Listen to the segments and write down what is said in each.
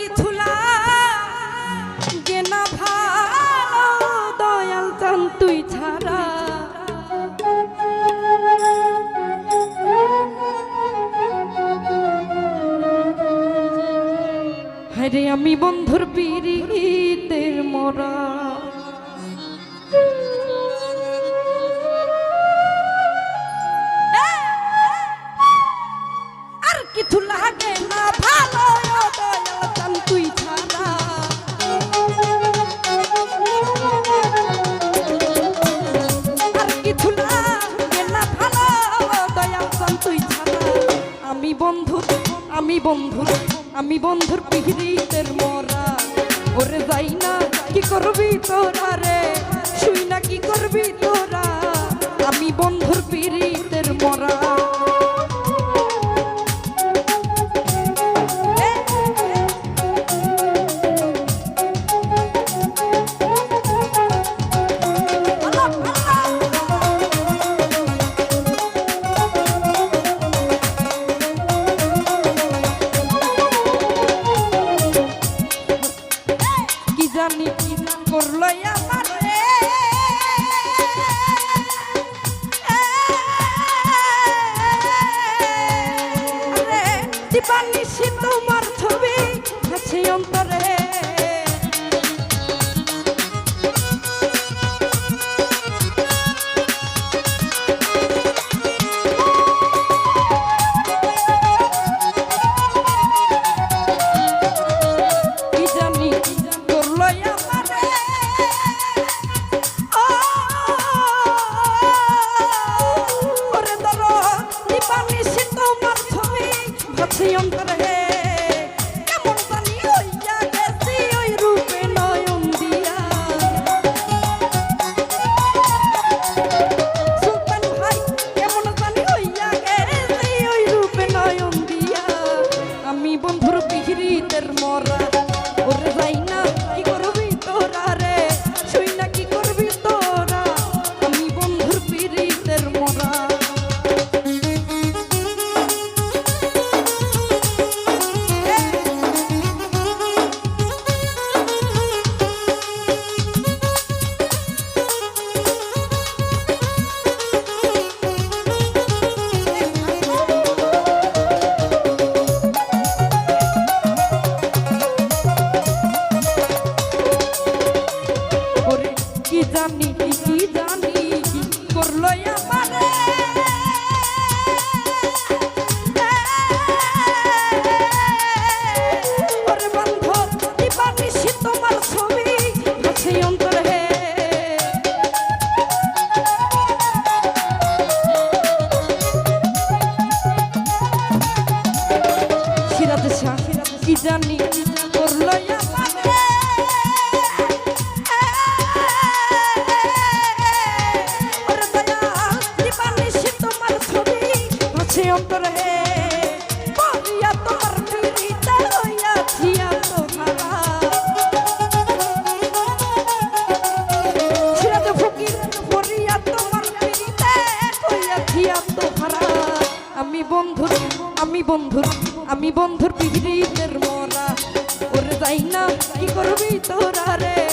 কিছু লাগে না ভালো দয়াল চান তুই ছাড়া। হরে আমি বন্ধুর পীড়িতের মরা। আমি বন্ধু, আমি বন্ধুর পিহিতের মরা। ওরে যাই না, কি করবি তোরা রে? শুই না, কি করবি তোরা? আমি বন্ধুর পিড়িতের মরা। আরে দিবানিশি তোমার ছবি। আছে অন্তরে ভাসি অন্তরে। জানি করল তোমার ছবি আছে অন্তরে। আমি বন্ধুর আমি বন্ধুর আমি বন্ধুর মরা ওরে যাই না কি করবি তোরা রে?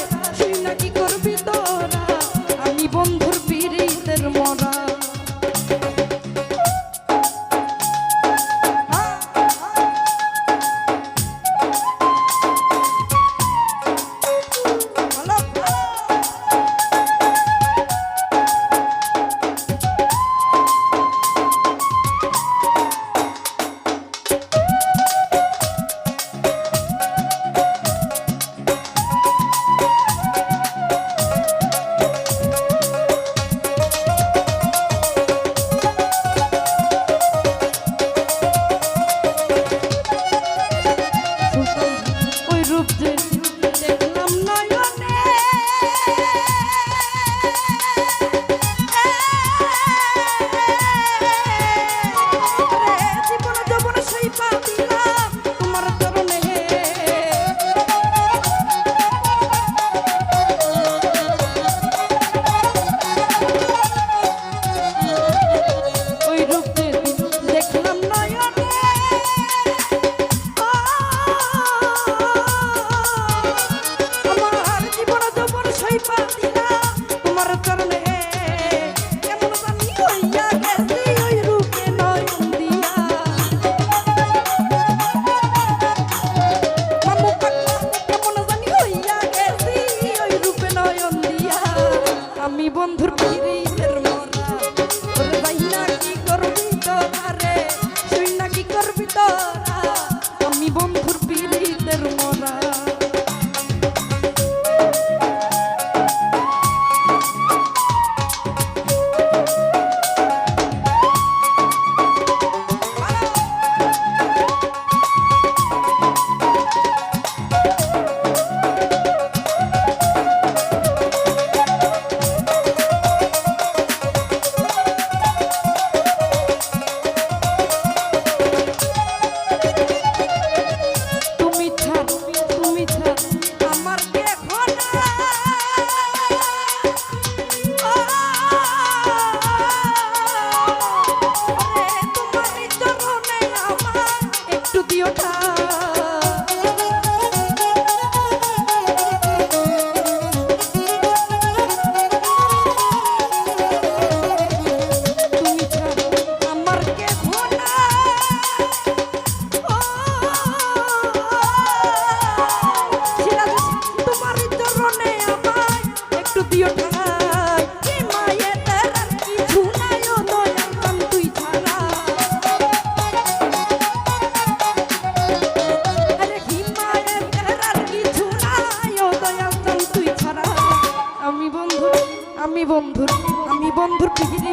ಗುರುತಿಗೆ